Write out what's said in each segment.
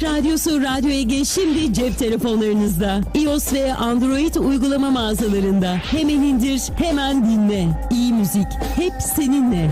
Tek radyosu Radyo Ege şimdi cep telefonlarınızda. iOS ve Android uygulama mağazalarında. Hemen indir, hemen dinle. İyi müzik hep seninle.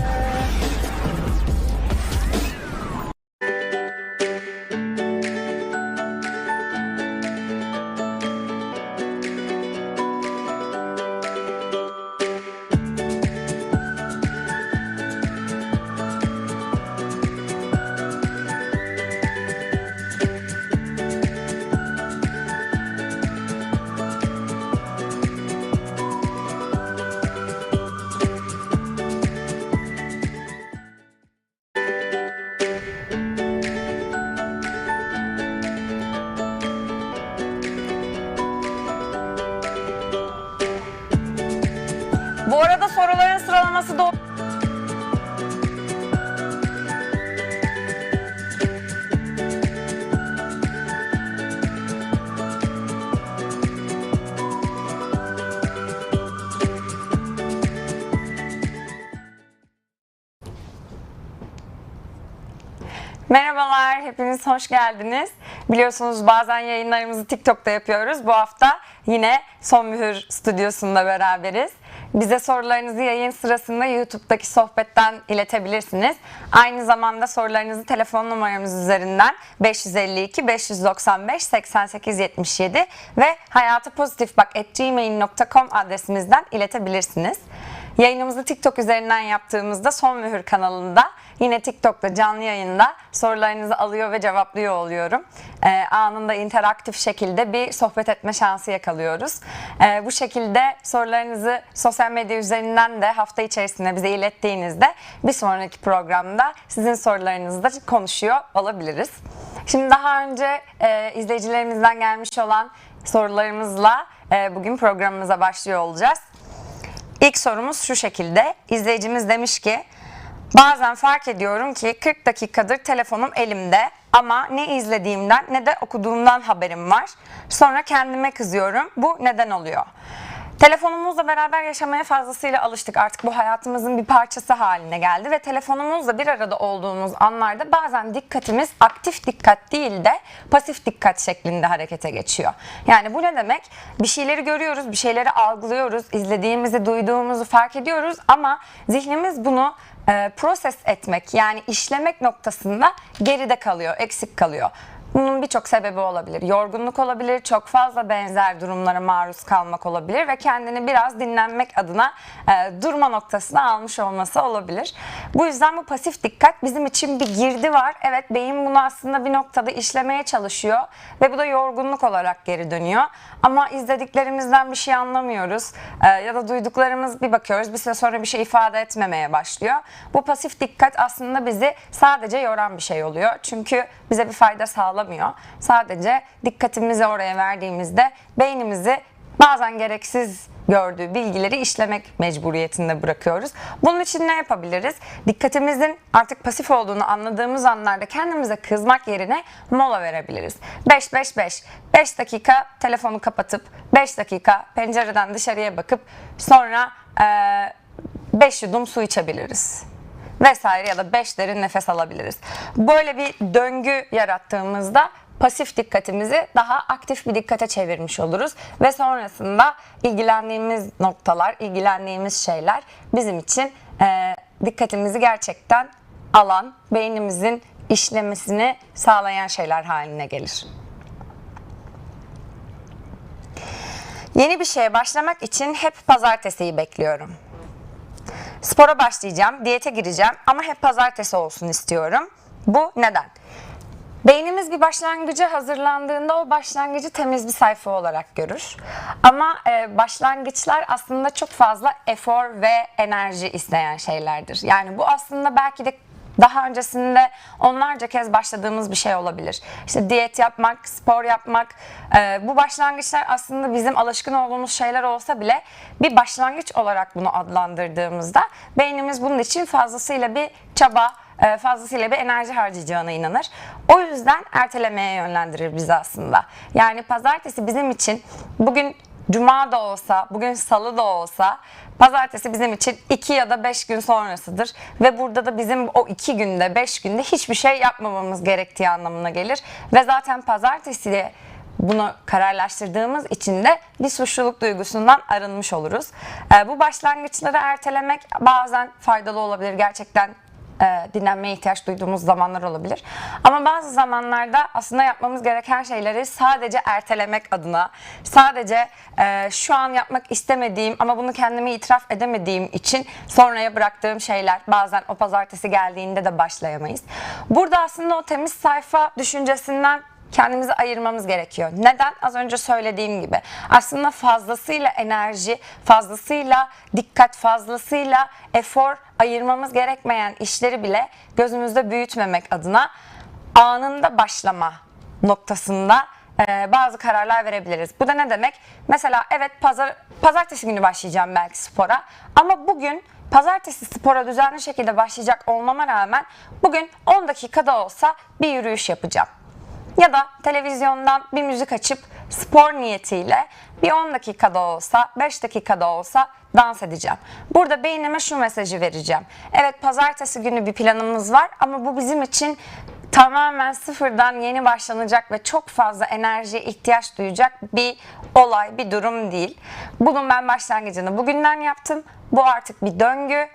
Merhabalar, hepiniz hoş geldiniz. Biliyorsunuz bazen yayınlarımızı TikTok'ta yapıyoruz. Bu hafta yine Son Mühür stüdyosunda beraberiz. Bize sorularınızı yayın sırasında YouTube'daki sohbetten iletebilirsiniz. Aynı zamanda sorularınızı telefon numaramız üzerinden 552 595 88 77 ve hayatıpozitifbak@gmail.com adresimizden iletebilirsiniz. Yayınımızı TikTok üzerinden yaptığımızda Son Mühür kanalında yine TikTok'ta canlı yayında sorularınızı alıyor ve cevaplıyor oluyorum. Ee, anında interaktif şekilde bir sohbet etme şansı yakalıyoruz. Ee, bu şekilde sorularınızı sosyal medya üzerinden de hafta içerisinde bize ilettiğinizde bir sonraki programda sizin sorularınızı da konuşuyor olabiliriz. Şimdi daha önce e, izleyicilerimizden gelmiş olan sorularımızla e, bugün programımıza başlıyor olacağız. İlk sorumuz şu şekilde. İzleyicimiz demiş ki bazen fark ediyorum ki 40 dakikadır telefonum elimde ama ne izlediğimden ne de okuduğumdan haberim var. Sonra kendime kızıyorum. Bu neden oluyor? Telefonumuzla beraber yaşamaya fazlasıyla alıştık. Artık bu hayatımızın bir parçası haline geldi ve telefonumuzla bir arada olduğumuz anlarda bazen dikkatimiz aktif dikkat değil de pasif dikkat şeklinde harekete geçiyor. Yani bu ne demek? Bir şeyleri görüyoruz, bir şeyleri algılıyoruz, izlediğimizi, duyduğumuzu fark ediyoruz ama zihnimiz bunu e, proses etmek yani işlemek noktasında geride kalıyor, eksik kalıyor. Bunun birçok sebebi olabilir. Yorgunluk olabilir, çok fazla benzer durumlara maruz kalmak olabilir ve kendini biraz dinlenmek adına e, durma noktasına almış olması olabilir. Bu yüzden bu pasif dikkat bizim için bir girdi var. Evet beyin bunu aslında bir noktada işlemeye çalışıyor ve bu da yorgunluk olarak geri dönüyor. Ama izlediklerimizden bir şey anlamıyoruz e, ya da duyduklarımız bir bakıyoruz bir süre sonra bir şey ifade etmemeye başlıyor. Bu pasif dikkat aslında bizi sadece yoran bir şey oluyor. Çünkü bize bir fayda sağlamıyor. Sadece dikkatimizi oraya verdiğimizde beynimizi bazen gereksiz gördüğü bilgileri işlemek mecburiyetinde bırakıyoruz. Bunun için ne yapabiliriz? Dikkatimizin artık pasif olduğunu anladığımız anlarda kendimize kızmak yerine mola verebiliriz. 5-5-5. 5 dakika telefonu kapatıp 5 dakika pencereden dışarıya bakıp sonra 5 yudum su içebiliriz vesaire ya da 5 derin nefes alabiliriz. Böyle bir döngü yarattığımızda pasif dikkatimizi daha aktif bir dikkate çevirmiş oluruz ve sonrasında ilgilendiğimiz noktalar, ilgilendiğimiz şeyler bizim için e, dikkatimizi gerçekten alan, beynimizin işlemesini sağlayan şeyler haline gelir. Yeni bir şeye başlamak için hep pazartesiyi bekliyorum. Spora başlayacağım, diyete gireceğim ama hep pazartesi olsun istiyorum. Bu neden? Beynimiz bir başlangıcı hazırlandığında o başlangıcı temiz bir sayfa olarak görür. Ama e, başlangıçlar aslında çok fazla efor ve enerji isteyen şeylerdir. Yani bu aslında belki de daha öncesinde onlarca kez başladığımız bir şey olabilir. İşte diyet yapmak, spor yapmak, e, bu başlangıçlar aslında bizim alışkın olduğumuz şeyler olsa bile bir başlangıç olarak bunu adlandırdığımızda beynimiz bunun için fazlasıyla bir çaba, e, fazlasıyla bir enerji harcayacağına inanır. O yüzden ertelemeye yönlendirir bizi aslında. Yani pazartesi bizim için bugün cuma da olsa, bugün salı da olsa pazartesi bizim için 2 ya da 5 gün sonrasıdır. Ve burada da bizim o 2 günde, 5 günde hiçbir şey yapmamamız gerektiği anlamına gelir. Ve zaten pazartesi bunu kararlaştırdığımız için de bir suçluluk duygusundan arınmış oluruz. Ee, bu başlangıçları ertelemek bazen faydalı olabilir. Gerçekten e, dinlenmeye ihtiyaç duyduğumuz zamanlar olabilir. Ama bazı zamanlarda aslında yapmamız gereken şeyleri sadece ertelemek adına, sadece e, şu an yapmak istemediğim ama bunu kendime itiraf edemediğim için sonraya bıraktığım şeyler bazen o pazartesi geldiğinde de başlayamayız. Burada aslında o temiz sayfa düşüncesinden kendimizi ayırmamız gerekiyor. Neden? Az önce söylediğim gibi. Aslında fazlasıyla enerji, fazlasıyla dikkat, fazlasıyla efor ayırmamız gerekmeyen işleri bile gözümüzde büyütmemek adına anında başlama noktasında e, bazı kararlar verebiliriz. Bu da ne demek? Mesela evet pazar pazartesi günü başlayacağım belki spora ama bugün pazartesi spora düzenli şekilde başlayacak olmama rağmen bugün 10 dakikada olsa bir yürüyüş yapacağım ya da televizyondan bir müzik açıp spor niyetiyle bir 10 dakikada olsa 5 dakikada olsa dans edeceğim. Burada beynime şu mesajı vereceğim. Evet pazartesi günü bir planımız var ama bu bizim için tamamen sıfırdan yeni başlanacak ve çok fazla enerjiye ihtiyaç duyacak bir olay, bir durum değil. Bunun ben başlangıcını bugünden yaptım. Bu artık bir döngü.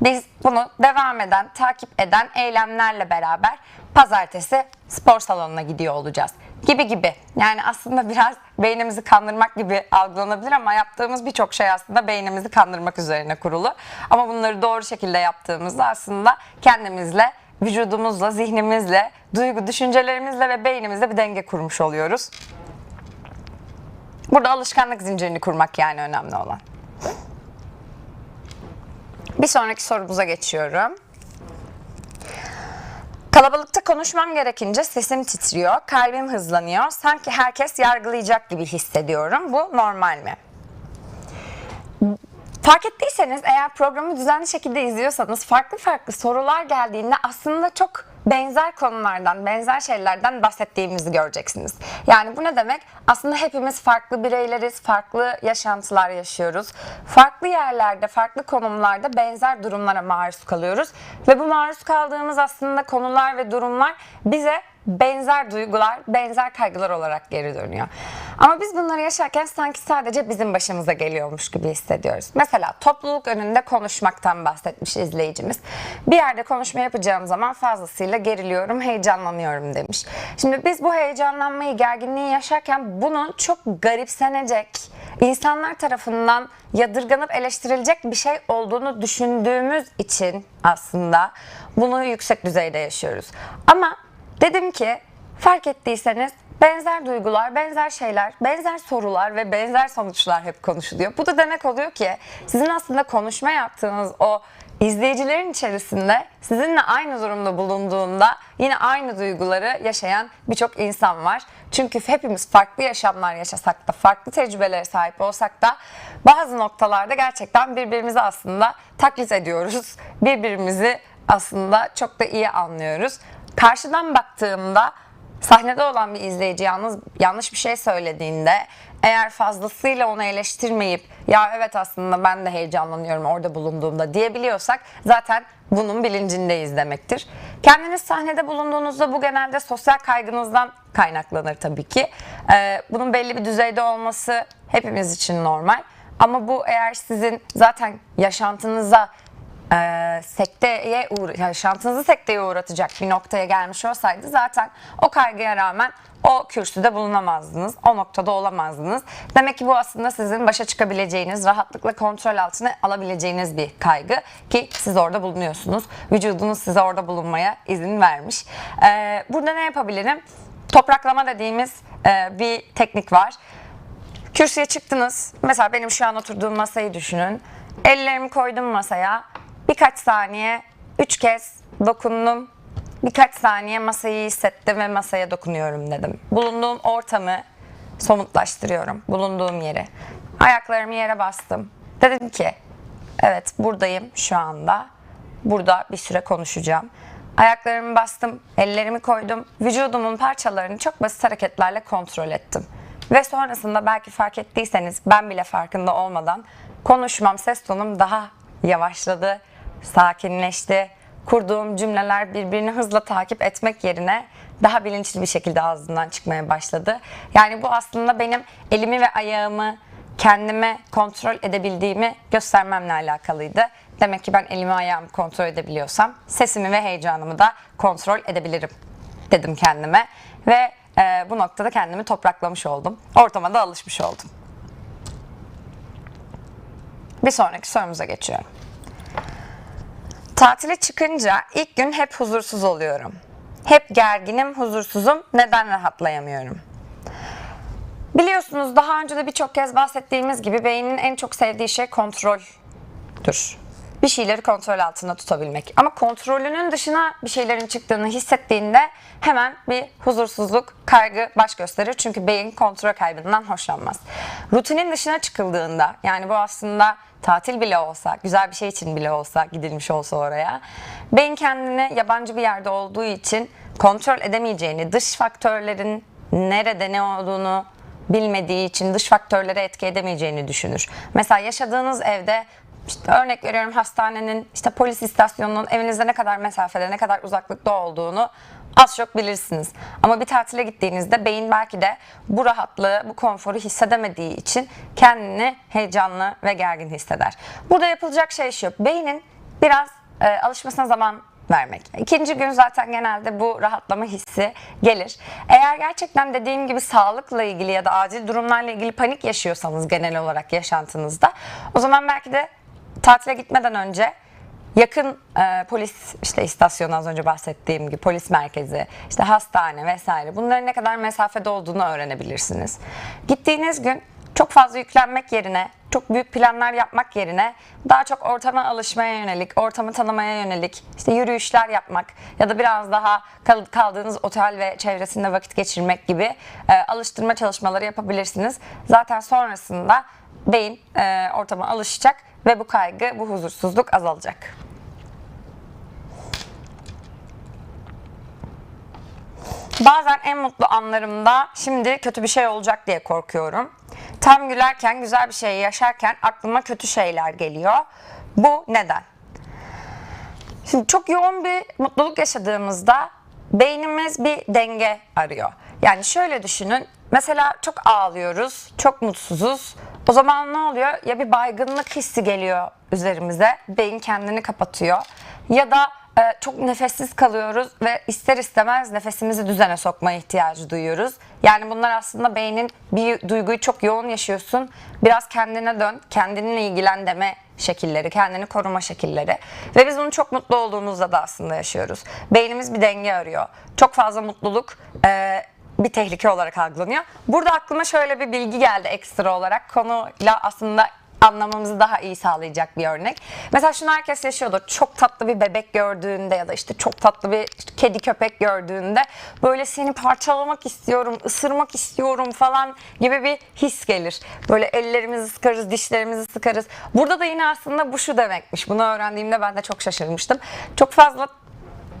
Biz bunu devam eden, takip eden eylemlerle beraber pazartesi spor salonuna gidiyor olacağız gibi gibi. Yani aslında biraz beynimizi kandırmak gibi algılanabilir ama yaptığımız birçok şey aslında beynimizi kandırmak üzerine kurulu. Ama bunları doğru şekilde yaptığımızda aslında kendimizle, vücudumuzla, zihnimizle, duygu, düşüncelerimizle ve beynimizle bir denge kurmuş oluyoruz. Burada alışkanlık zincirini kurmak yani önemli olan. Bir sonraki sorumuza geçiyorum. Kalabalıkta konuşmam gerekince sesim titriyor, kalbim hızlanıyor. Sanki herkes yargılayacak gibi hissediyorum. Bu normal mi? Fark ettiyseniz eğer programı düzenli şekilde izliyorsanız farklı farklı sorular geldiğinde aslında çok benzer konulardan, benzer şeylerden bahsettiğimizi göreceksiniz. Yani bu ne demek? Aslında hepimiz farklı bireyleriz, farklı yaşantılar yaşıyoruz. Farklı yerlerde, farklı konumlarda benzer durumlara maruz kalıyoruz. Ve bu maruz kaldığımız aslında konular ve durumlar bize benzer duygular, benzer kaygılar olarak geri dönüyor. Ama biz bunları yaşarken sanki sadece bizim başımıza geliyormuş gibi hissediyoruz. Mesela topluluk önünde konuşmaktan bahsetmiş izleyicimiz. Bir yerde konuşma yapacağım zaman fazlasıyla geriliyorum, heyecanlanıyorum demiş. Şimdi biz bu heyecanlanmayı, gerginliği yaşarken bunun çok garipsenecek, insanlar tarafından yadırganıp eleştirilecek bir şey olduğunu düşündüğümüz için aslında bunu yüksek düzeyde yaşıyoruz. Ama Dedim ki fark ettiyseniz benzer duygular, benzer şeyler, benzer sorular ve benzer sonuçlar hep konuşuluyor. Bu da demek oluyor ki sizin aslında konuşma yaptığınız o izleyicilerin içerisinde sizinle aynı durumda bulunduğunda yine aynı duyguları yaşayan birçok insan var. Çünkü hepimiz farklı yaşamlar yaşasak da, farklı tecrübelere sahip olsak da bazı noktalarda gerçekten birbirimizi aslında taklit ediyoruz. Birbirimizi aslında çok da iyi anlıyoruz karşıdan baktığımda sahnede olan bir izleyici yalnız yanlış bir şey söylediğinde eğer fazlasıyla onu eleştirmeyip ya evet aslında ben de heyecanlanıyorum orada bulunduğumda diyebiliyorsak zaten bunun bilincindeyiz demektir. Kendiniz sahnede bulunduğunuzda bu genelde sosyal kaygınızdan kaynaklanır tabii ki. Ee, bunun belli bir düzeyde olması hepimiz için normal. Ama bu eğer sizin zaten yaşantınıza e, sekteye uğra- yaşantınızı sekteye uğratacak bir noktaya gelmiş olsaydı zaten o kaygıya rağmen o kürsüde bulunamazdınız. O noktada olamazdınız. Demek ki bu aslında sizin başa çıkabileceğiniz, rahatlıkla kontrol altına alabileceğiniz bir kaygı ki siz orada bulunuyorsunuz. Vücudunuz size orada bulunmaya izin vermiş. Ee, burada ne yapabilirim? Topraklama dediğimiz e, bir teknik var. Kürsüye çıktınız. Mesela benim şu an oturduğum masayı düşünün. Ellerimi koydum masaya. Birkaç saniye, üç kez dokundum. Birkaç saniye masayı hissettim ve masaya dokunuyorum dedim. Bulunduğum ortamı somutlaştırıyorum. Bulunduğum yeri. Ayaklarımı yere bastım. Dedim ki evet buradayım şu anda. Burada bir süre konuşacağım. Ayaklarımı bastım, ellerimi koydum. Vücudumun parçalarını çok basit hareketlerle kontrol ettim. Ve sonrasında belki fark ettiyseniz ben bile farkında olmadan konuşmam, ses tonum daha yavaşladı, sakinleşti. Kurduğum cümleler birbirini hızla takip etmek yerine daha bilinçli bir şekilde ağzımdan çıkmaya başladı. Yani bu aslında benim elimi ve ayağımı kendime kontrol edebildiğimi göstermemle alakalıydı. Demek ki ben elimi ayağımı kontrol edebiliyorsam sesimi ve heyecanımı da kontrol edebilirim dedim kendime. Ve e, bu noktada kendimi topraklamış oldum. Ortama da alışmış oldum. Bir sonraki sorumuza geçiyorum. Tatile çıkınca ilk gün hep huzursuz oluyorum. Hep gerginim, huzursuzum. Neden rahatlayamıyorum? Biliyorsunuz daha önce de birçok kez bahsettiğimiz gibi beynin en çok sevdiği şey kontroldür. Bir şeyleri kontrol altında tutabilmek. Ama kontrolünün dışına bir şeylerin çıktığını hissettiğinde hemen bir huzursuzluk, kaygı baş gösterir. Çünkü beyin kontrol kaybından hoşlanmaz. Rutinin dışına çıkıldığında yani bu aslında tatil bile olsa, güzel bir şey için bile olsa, gidilmiş olsa oraya. Beyin kendini yabancı bir yerde olduğu için kontrol edemeyeceğini, dış faktörlerin nerede ne olduğunu bilmediği için dış faktörlere etki edemeyeceğini düşünür. Mesela yaşadığınız evde işte örnek veriyorum hastanenin, işte polis istasyonunun evinizde ne kadar mesafede, ne kadar uzaklıkta olduğunu az çok bilirsiniz. Ama bir tatile gittiğinizde beyin belki de bu rahatlığı, bu konforu hissedemediği için kendini heyecanlı ve gergin hisseder. Burada yapılacak şey şu. Beynin biraz e, alışmasına zaman vermek. İkinci gün zaten genelde bu rahatlama hissi gelir. Eğer gerçekten dediğim gibi sağlıkla ilgili ya da acil durumlarla ilgili panik yaşıyorsanız genel olarak yaşantınızda o zaman belki de tatile gitmeden önce yakın e, polis işte istasyonu az önce bahsettiğim gibi polis merkezi, işte hastane vesaire bunların ne kadar mesafede olduğunu öğrenebilirsiniz. Gittiğiniz gün çok fazla yüklenmek yerine, çok büyük planlar yapmak yerine daha çok ortama alışmaya yönelik, ortamı tanımaya yönelik, işte yürüyüşler yapmak ya da biraz daha kal- kaldığınız otel ve çevresinde vakit geçirmek gibi e, alıştırma çalışmaları yapabilirsiniz. Zaten sonrasında beyin e, ortama alışacak ve bu kaygı, bu huzursuzluk azalacak. Bazen en mutlu anlarımda şimdi kötü bir şey olacak diye korkuyorum. Tam gülerken, güzel bir şey yaşarken aklıma kötü şeyler geliyor. Bu neden? Şimdi çok yoğun bir mutluluk yaşadığımızda beynimiz bir denge arıyor. Yani şöyle düşünün. Mesela çok ağlıyoruz, çok mutsuzuz. O zaman ne oluyor? Ya bir baygınlık hissi geliyor üzerimize. Beyin kendini kapatıyor. Ya da e, çok nefessiz kalıyoruz ve ister istemez nefesimizi düzene sokma ihtiyacı duyuyoruz. Yani bunlar aslında beynin bir duyguyu çok yoğun yaşıyorsun. Biraz kendine dön, kendinle ilgilen deme şekilleri, kendini koruma şekilleri. Ve biz bunu çok mutlu olduğumuzda da aslında yaşıyoruz. Beynimiz bir denge arıyor. Çok fazla mutluluk e, bir tehlike olarak algılanıyor. Burada aklıma şöyle bir bilgi geldi ekstra olarak. Konuyla aslında anlamamızı daha iyi sağlayacak bir örnek. Mesela şunu herkes yaşıyordur. Çok tatlı bir bebek gördüğünde ya da işte çok tatlı bir kedi köpek gördüğünde böyle seni parçalamak istiyorum, ısırmak istiyorum falan gibi bir his gelir. Böyle ellerimizi sıkarız, dişlerimizi sıkarız. Burada da yine aslında bu şu demekmiş. Bunu öğrendiğimde ben de çok şaşırmıştım. Çok fazla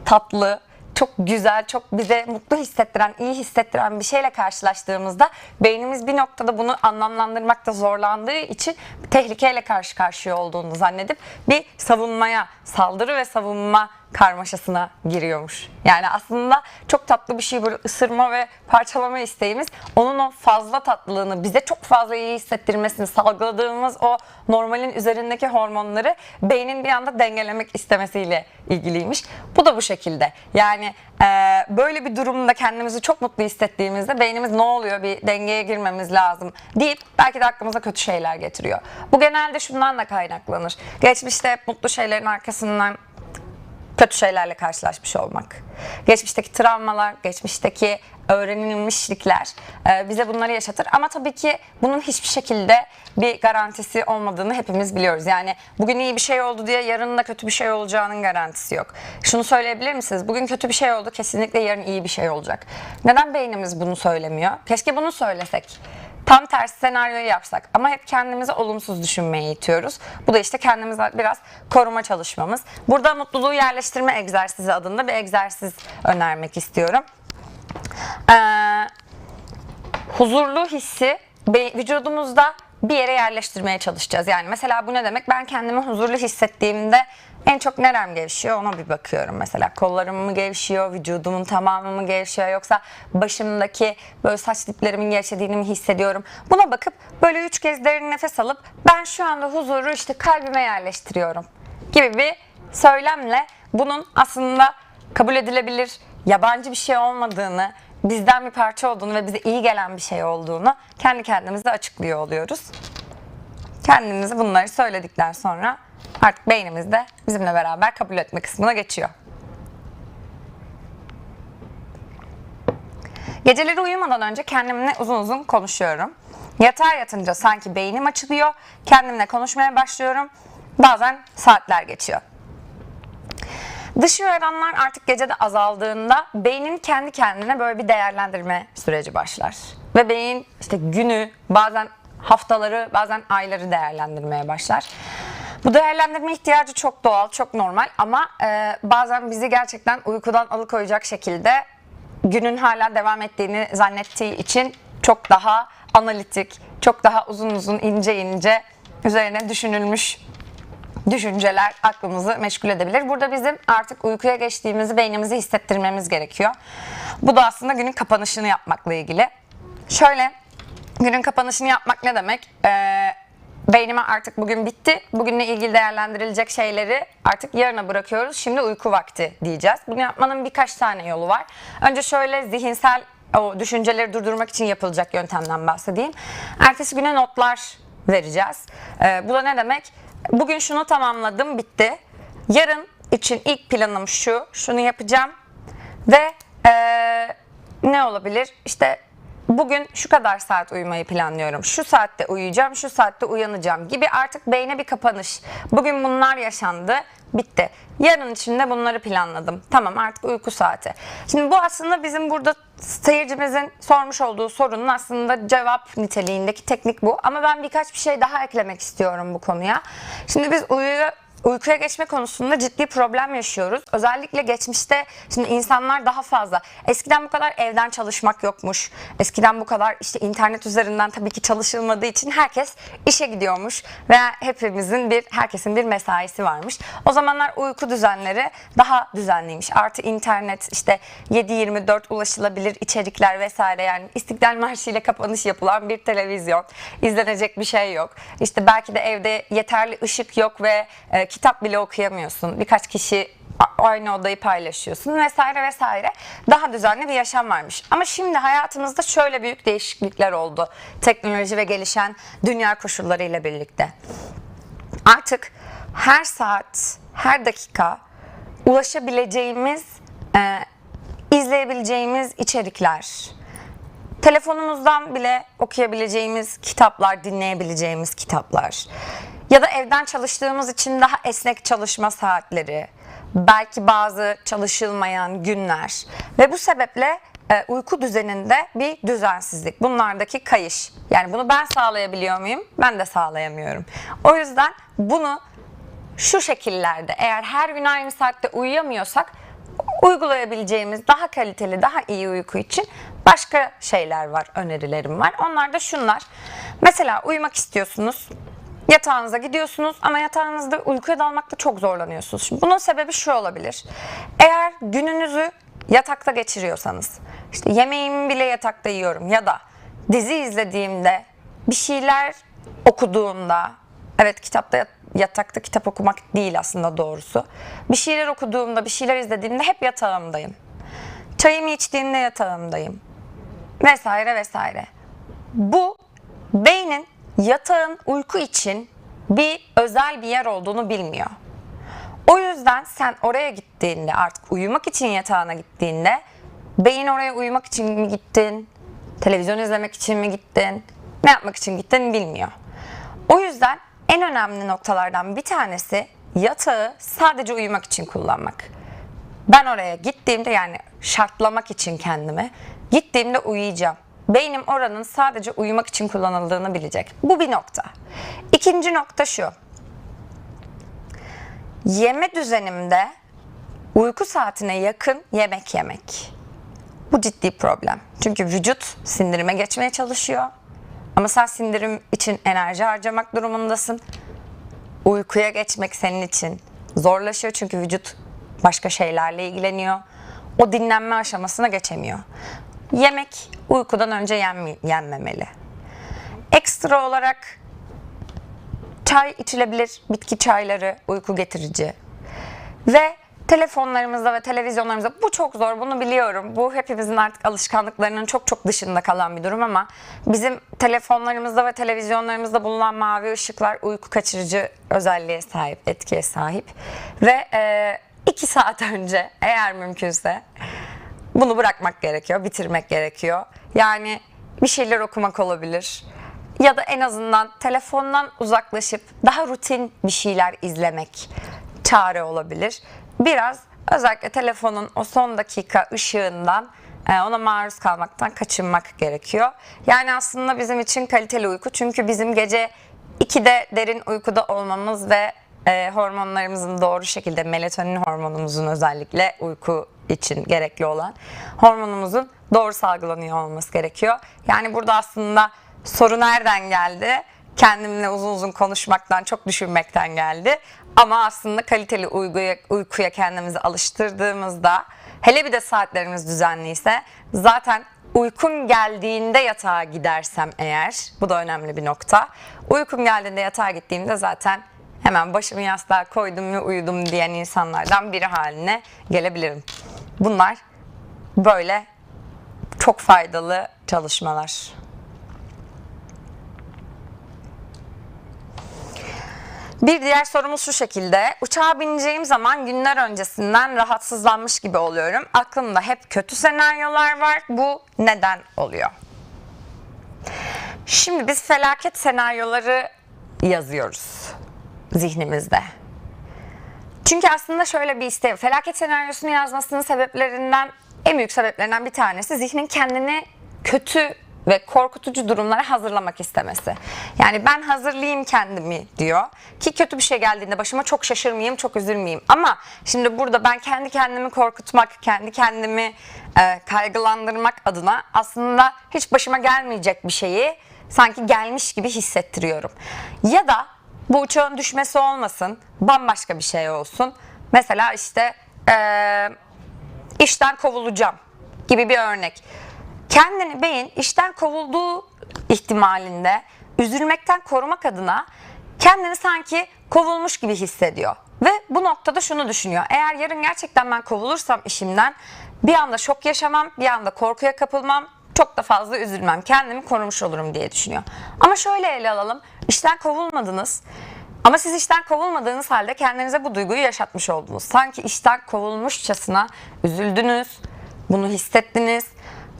tatlı, çok güzel, çok bize mutlu hissettiren, iyi hissettiren bir şeyle karşılaştığımızda beynimiz bir noktada bunu anlamlandırmakta zorlandığı için tehlikeyle karşı karşıya olduğunu zannedip bir savunmaya, saldırı ve savunma karmaşasına giriyormuş. Yani aslında çok tatlı bir şey böyle ısırma ve parçalama isteğimiz onun o fazla tatlılığını bize çok fazla iyi hissettirmesini salgıladığımız o normalin üzerindeki hormonları beynin bir anda dengelemek istemesiyle ilgiliymiş. Bu da bu şekilde. Yani e, böyle bir durumda kendimizi çok mutlu hissettiğimizde beynimiz ne oluyor bir dengeye girmemiz lazım deyip belki de aklımıza kötü şeyler getiriyor. Bu genelde şundan da kaynaklanır. Geçmişte mutlu şeylerin arkasından kötü şeylerle karşılaşmış olmak. Geçmişteki travmalar, geçmişteki öğrenilmişlikler e, bize bunları yaşatır. Ama tabii ki bunun hiçbir şekilde bir garantisi olmadığını hepimiz biliyoruz. Yani bugün iyi bir şey oldu diye yarın da kötü bir şey olacağının garantisi yok. Şunu söyleyebilir misiniz? Bugün kötü bir şey oldu kesinlikle yarın iyi bir şey olacak. Neden beynimiz bunu söylemiyor? Keşke bunu söylesek. Tam tersi senaryoyu yapsak ama hep kendimizi olumsuz düşünmeye itiyoruz. Bu da işte kendimize biraz koruma çalışmamız. Burada mutluluğu yerleştirme egzersizi adında bir egzersiz önermek istiyorum. Ee, huzurlu hissi vücudumuzda bir yere yerleştirmeye çalışacağız. Yani mesela bu ne demek? Ben kendimi huzurlu hissettiğimde en çok nerem gevşiyor ona bir bakıyorum mesela. Kollarım mı gevşiyor, vücudumun tamamı mı gevşiyor yoksa başımdaki böyle saç diplerimin gevşediğini mi hissediyorum? Buna bakıp böyle üç kez derin nefes alıp ben şu anda huzuru işte kalbime yerleştiriyorum gibi bir söylemle bunun aslında kabul edilebilir, yabancı bir şey olmadığını, bizden bir parça olduğunu ve bize iyi gelen bir şey olduğunu kendi kendimize açıklıyor oluyoruz. Kendimize bunları söyledikten sonra artık beynimiz de bizimle beraber kabul etme kısmına geçiyor. Geceleri uyumadan önce kendimle uzun uzun konuşuyorum. Yatağa yatınca sanki beynim açılıyor. Kendimle konuşmaya başlıyorum. Bazen saatler geçiyor. Dış uyaranlar artık gecede azaldığında beynin kendi kendine böyle bir değerlendirme süreci başlar. Ve beyin işte günü, bazen haftaları, bazen ayları değerlendirmeye başlar. Bu değerlendirme ihtiyacı çok doğal, çok normal ama e, bazen bizi gerçekten uykudan alıkoyacak şekilde günün hala devam ettiğini zannettiği için çok daha analitik, çok daha uzun uzun ince ince üzerine düşünülmüş düşünceler aklımızı meşgul edebilir. Burada bizim artık uykuya geçtiğimizi beynimizi hissettirmemiz gerekiyor. Bu da aslında günün kapanışını yapmakla ilgili. Şöyle günün kapanışını yapmak ne demek? Ee, beynime artık bugün bitti. Bugünle ilgili değerlendirilecek şeyleri artık yarına bırakıyoruz. Şimdi uyku vakti diyeceğiz. Bunu yapmanın birkaç tane yolu var. Önce şöyle zihinsel o düşünceleri durdurmak için yapılacak yöntemden bahsedeyim. Ertesi güne notlar vereceğiz. Ee, bu da ne demek? Bugün şunu tamamladım, bitti. Yarın için ilk planım şu, şunu yapacağım ve eee, ne olabilir? İşte bugün şu kadar saat uyumayı planlıyorum. Şu saatte uyuyacağım, şu saatte uyanacağım gibi artık beyne bir kapanış. Bugün bunlar yaşandı, bitti. Yarın için de bunları planladım. Tamam artık uyku saati. Şimdi bu aslında bizim burada seyircimizin sormuş olduğu sorunun aslında cevap niteliğindeki teknik bu. Ama ben birkaç bir şey daha eklemek istiyorum bu konuya. Şimdi biz uyuya Uykuya geçme konusunda ciddi problem yaşıyoruz. Özellikle geçmişte şimdi insanlar daha fazla. Eskiden bu kadar evden çalışmak yokmuş. Eskiden bu kadar işte internet üzerinden tabii ki çalışılmadığı için herkes işe gidiyormuş ve hepimizin bir herkesin bir mesaisi varmış. O zamanlar uyku düzenleri daha düzenliymiş. Artı internet işte 7-24 ulaşılabilir içerikler vesaire yani İstiklal Marşı ile kapanış yapılan bir televizyon. izlenecek bir şey yok. İşte belki de evde yeterli ışık yok ve kitap bile okuyamıyorsun. Birkaç kişi aynı odayı paylaşıyorsun vesaire vesaire. Daha düzenli bir yaşam varmış. Ama şimdi hayatımızda şöyle büyük değişiklikler oldu. Teknoloji ve gelişen dünya koşullarıyla birlikte. Artık her saat, her dakika ulaşabileceğimiz, e, izleyebileceğimiz içerikler, telefonumuzdan bile okuyabileceğimiz kitaplar, dinleyebileceğimiz kitaplar ya da evden çalıştığımız için daha esnek çalışma saatleri, belki bazı çalışılmayan günler ve bu sebeple e, uyku düzeninde bir düzensizlik. Bunlardaki kayış. Yani bunu ben sağlayabiliyor muyum? Ben de sağlayamıyorum. O yüzden bunu şu şekillerde eğer her gün aynı saatte uyuyamıyorsak uygulayabileceğimiz daha kaliteli, daha iyi uyku için başka şeyler var, önerilerim var. Onlar da şunlar. Mesela uyumak istiyorsunuz. Yatağınıza gidiyorsunuz ama yatağınızda uykuya dalmakta çok zorlanıyorsunuz. Şimdi bunun sebebi şu olabilir. Eğer gününüzü yatakta geçiriyorsanız, işte yemeğimi bile yatakta yiyorum ya da dizi izlediğimde, bir şeyler okuduğumda, evet kitapta yat- yatakta kitap okumak değil aslında doğrusu. Bir şeyler okuduğumda, bir şeyler izlediğimde hep yatağımdayım. Çayımı içtiğimde yatağımdayım. Vesaire vesaire. Bu beynin yatağın uyku için bir özel bir yer olduğunu bilmiyor. O yüzden sen oraya gittiğinde artık uyumak için yatağına gittiğinde beyin oraya uyumak için mi gittin? Televizyon izlemek için mi gittin? Ne yapmak için gittin bilmiyor. O yüzden en önemli noktalardan bir tanesi yatağı sadece uyumak için kullanmak. Ben oraya gittiğimde yani şartlamak için kendime gittiğimde uyuyacağım. Beynim oranın sadece uyumak için kullanıldığını bilecek. Bu bir nokta. İkinci nokta şu. Yeme düzenimde uyku saatine yakın yemek yemek. Bu ciddi problem. Çünkü vücut sindirime geçmeye çalışıyor. Ama sen sindirim için enerji harcamak durumundasın. Uykuya geçmek senin için zorlaşıyor çünkü vücut başka şeylerle ilgileniyor. O dinlenme aşamasına geçemiyor. Yemek uykudan önce yenmi- yenmemeli. Ekstra olarak çay içilebilir, bitki çayları uyku getirici. Ve telefonlarımızda ve televizyonlarımızda bu çok zor bunu biliyorum. Bu hepimizin artık alışkanlıklarının çok çok dışında kalan bir durum ama bizim telefonlarımızda ve televizyonlarımızda bulunan mavi ışıklar uyku kaçırıcı özelliğe sahip, etkiye sahip. Ve e, iki saat önce eğer mümkünse bunu bırakmak gerekiyor, bitirmek gerekiyor. Yani bir şeyler okumak olabilir. Ya da en azından telefondan uzaklaşıp daha rutin bir şeyler izlemek çare olabilir. Biraz özellikle telefonun o son dakika ışığından e, ona maruz kalmaktan kaçınmak gerekiyor. Yani aslında bizim için kaliteli uyku çünkü bizim gece 2'de derin uykuda olmamız ve e, hormonlarımızın doğru şekilde melatonin hormonumuzun özellikle uyku için gerekli olan hormonumuzun doğru salgılanıyor olması gerekiyor. Yani burada aslında soru nereden geldi? Kendimle uzun uzun konuşmaktan, çok düşünmekten geldi. Ama aslında kaliteli uykuya, uykuya kendimizi alıştırdığımızda, hele bir de saatlerimiz düzenliyse zaten uykum geldiğinde yatağa gidersem eğer, bu da önemli bir nokta. Uykum geldiğinde yatağa gittiğimde zaten hemen başımı yastığa koydum ve uyudum diyen insanlardan biri haline gelebilirim. Bunlar böyle çok faydalı çalışmalar. Bir diğer sorumuz şu şekilde. Uçağa bineceğim zaman günler öncesinden rahatsızlanmış gibi oluyorum. Aklımda hep kötü senaryolar var. Bu neden oluyor? Şimdi biz felaket senaryoları yazıyoruz zihnimizde. Çünkü aslında şöyle bir isteği, felaket senaryosunu yazmasının sebeplerinden, en büyük sebeplerinden bir tanesi zihnin kendini kötü ve korkutucu durumlara hazırlamak istemesi. Yani ben hazırlayayım kendimi diyor ki kötü bir şey geldiğinde başıma çok şaşırmayayım, çok üzülmeyeyim. Ama şimdi burada ben kendi kendimi korkutmak, kendi kendimi e, kaygılandırmak adına aslında hiç başıma gelmeyecek bir şeyi sanki gelmiş gibi hissettiriyorum. Ya da bu uçağın düşmesi olmasın, bambaşka bir şey olsun. Mesela işte eee, işten kovulacağım gibi bir örnek. Kendini beyin işten kovulduğu ihtimalinde üzülmekten korumak adına kendini sanki kovulmuş gibi hissediyor. Ve bu noktada şunu düşünüyor. Eğer yarın gerçekten ben kovulursam işimden bir anda şok yaşamam, bir anda korkuya kapılmam, çok da fazla üzülmem. Kendimi korumuş olurum diye düşünüyor. Ama şöyle ele alalım. İşten kovulmadınız. Ama siz işten kovulmadığınız halde kendinize bu duyguyu yaşatmış oldunuz. Sanki işten kovulmuşçasına üzüldünüz, bunu hissettiniz.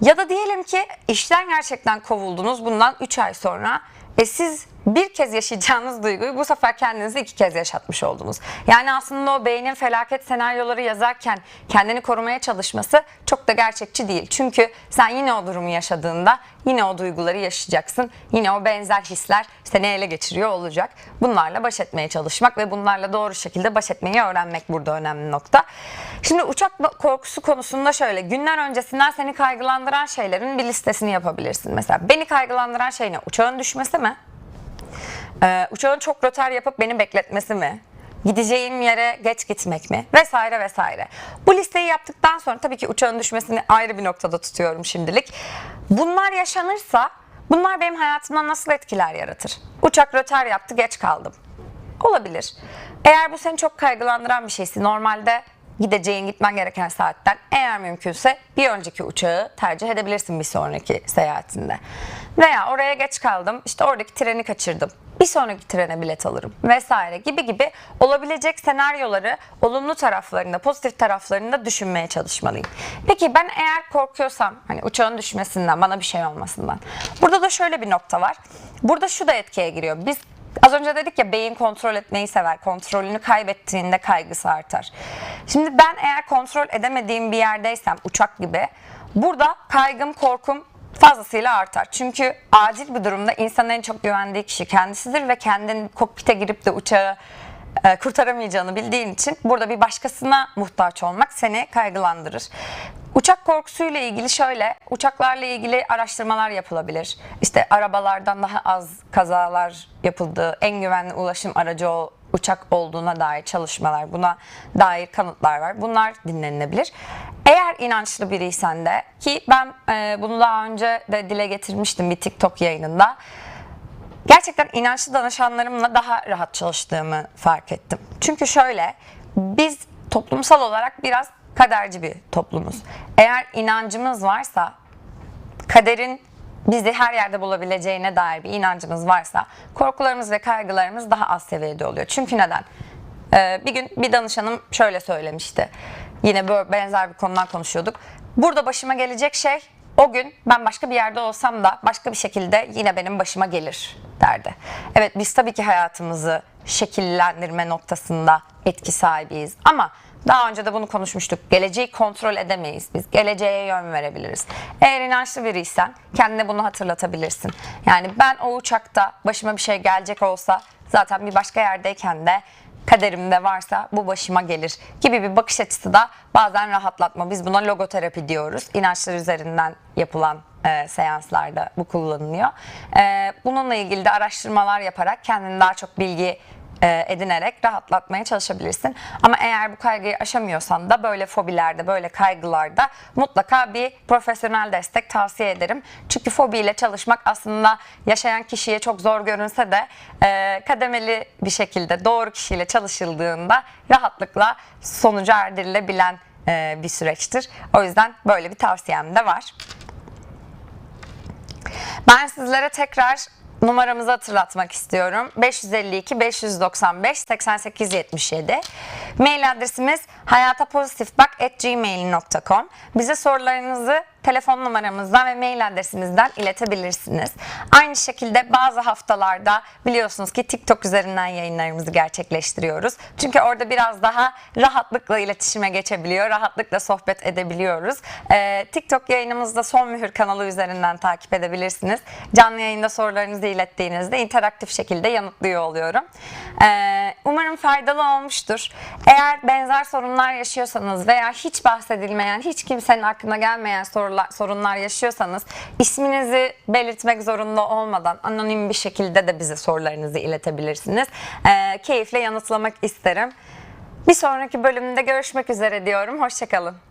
Ya da diyelim ki işten gerçekten kovuldunuz bundan 3 ay sonra. E siz bir kez yaşayacağınız duyguyu bu sefer kendinize iki kez yaşatmış oldunuz. Yani aslında o beynin felaket senaryoları yazarken kendini korumaya çalışması çok da gerçekçi değil. Çünkü sen yine o durumu yaşadığında yine o duyguları yaşayacaksın. Yine o benzer hisler seni ele geçiriyor olacak. Bunlarla baş etmeye çalışmak ve bunlarla doğru şekilde baş etmeyi öğrenmek burada önemli nokta. Şimdi uçak korkusu konusunda şöyle günler öncesinden seni kaygılandıran şeylerin bir listesini yapabilirsin. Mesela beni kaygılandıran şey ne? Uçağın düşmesi mi? Ee, uçağın çok rötar yapıp beni bekletmesi mi? Gideceğim yere geç gitmek mi? Vesaire vesaire. Bu listeyi yaptıktan sonra tabii ki uçağın düşmesini ayrı bir noktada tutuyorum şimdilik. Bunlar yaşanırsa bunlar benim hayatımda nasıl etkiler yaratır? Uçak rötar yaptı geç kaldım. Olabilir. Eğer bu seni çok kaygılandıran bir şeyse normalde gideceğin gitmen gereken saatten eğer mümkünse bir önceki uçağı tercih edebilirsin bir sonraki seyahatinde. Veya oraya geç kaldım işte oradaki treni kaçırdım. Bir sonraki trene bilet alırım vesaire gibi gibi olabilecek senaryoları olumlu taraflarında, pozitif taraflarında düşünmeye çalışmalıyım. Peki ben eğer korkuyorsam hani uçağın düşmesinden, bana bir şey olmasından. Burada da şöyle bir nokta var. Burada şu da etkiye giriyor. Biz Az önce dedik ya beyin kontrol etmeyi sever. Kontrolünü kaybettiğinde kaygısı artar. Şimdi ben eğer kontrol edemediğim bir yerdeysem uçak gibi burada kaygım, korkum fazlasıyla artar. Çünkü acil bir durumda insanın en çok güvendiği kişi kendisidir ve kendin kokpite girip de uçağı e, kurtaramayacağını bildiğin için burada bir başkasına muhtaç olmak seni kaygılandırır. Uçak korkusuyla ilgili şöyle, uçaklarla ilgili araştırmalar yapılabilir. İşte arabalardan daha az kazalar yapıldığı, en güvenli ulaşım aracı o uçak olduğuna dair çalışmalar, buna dair kanıtlar var. Bunlar dinlenilebilir. Eğer inançlı biriysen de ki ben e, bunu daha önce de dile getirmiştim bir TikTok yayınında. Gerçekten inançlı danışanlarımla daha rahat çalıştığımı fark ettim. Çünkü şöyle, biz toplumsal olarak biraz kaderci bir toplumuz. Eğer inancımız varsa, kaderin bizi her yerde bulabileceğine dair bir inancımız varsa, korkularımız ve kaygılarımız daha az seviyede oluyor. Çünkü neden? Ee, bir gün bir danışanım şöyle söylemişti. Yine böyle benzer bir konudan konuşuyorduk. Burada başıma gelecek şey o gün ben başka bir yerde olsam da başka bir şekilde yine benim başıma gelir derdi. Evet biz tabii ki hayatımızı şekillendirme noktasında etki sahibiyiz ama daha önce de bunu konuşmuştuk. Geleceği kontrol edemeyiz biz. Geleceğe yön verebiliriz. Eğer inançlı biriysen kendine bunu hatırlatabilirsin. Yani ben o uçakta başıma bir şey gelecek olsa zaten bir başka yerdeyken de kaderimde varsa bu başıma gelir gibi bir bakış açısı da bazen rahatlatma. Biz buna logoterapi diyoruz. İnançlar üzerinden yapılan e, seanslarda bu kullanılıyor. E, bununla ilgili de araştırmalar yaparak kendini daha çok bilgi edinerek rahatlatmaya çalışabilirsin. Ama eğer bu kaygıyı aşamıyorsan da böyle fobilerde, böyle kaygılarda mutlaka bir profesyonel destek tavsiye ederim. Çünkü fobiyle çalışmak aslında yaşayan kişiye çok zor görünse de e, kademeli bir şekilde doğru kişiyle çalışıldığında rahatlıkla sonuca erdirilebilen e, bir süreçtir. O yüzden böyle bir tavsiyem de var. Ben sizlere tekrar numaramızı hatırlatmak istiyorum. 552 595 88 77. Mail adresimiz hayatapozitifbak@gmail.com. Bize sorularınızı telefon numaramızdan ve mail adresimizden iletebilirsiniz. Aynı şekilde bazı haftalarda biliyorsunuz ki TikTok üzerinden yayınlarımızı gerçekleştiriyoruz. Çünkü orada biraz daha rahatlıkla iletişime geçebiliyor, rahatlıkla sohbet edebiliyoruz. Ee, TikTok yayınımızda Son Mühür kanalı üzerinden takip edebilirsiniz. Canlı yayında sorularınızı ilettiğinizde interaktif şekilde yanıtlıyor oluyorum. Ee, umarım faydalı olmuştur. Eğer benzer sorunlar yaşıyorsanız veya hiç bahsedilmeyen, hiç kimsenin aklına gelmeyen sorular, sorunlar yaşıyorsanız isminizi belirtmek zorunda olmadan anonim bir şekilde de bize sorularınızı iletebilirsiniz. Ee, keyifle yanıtlamak isterim. Bir sonraki bölümde görüşmek üzere diyorum. Hoşçakalın.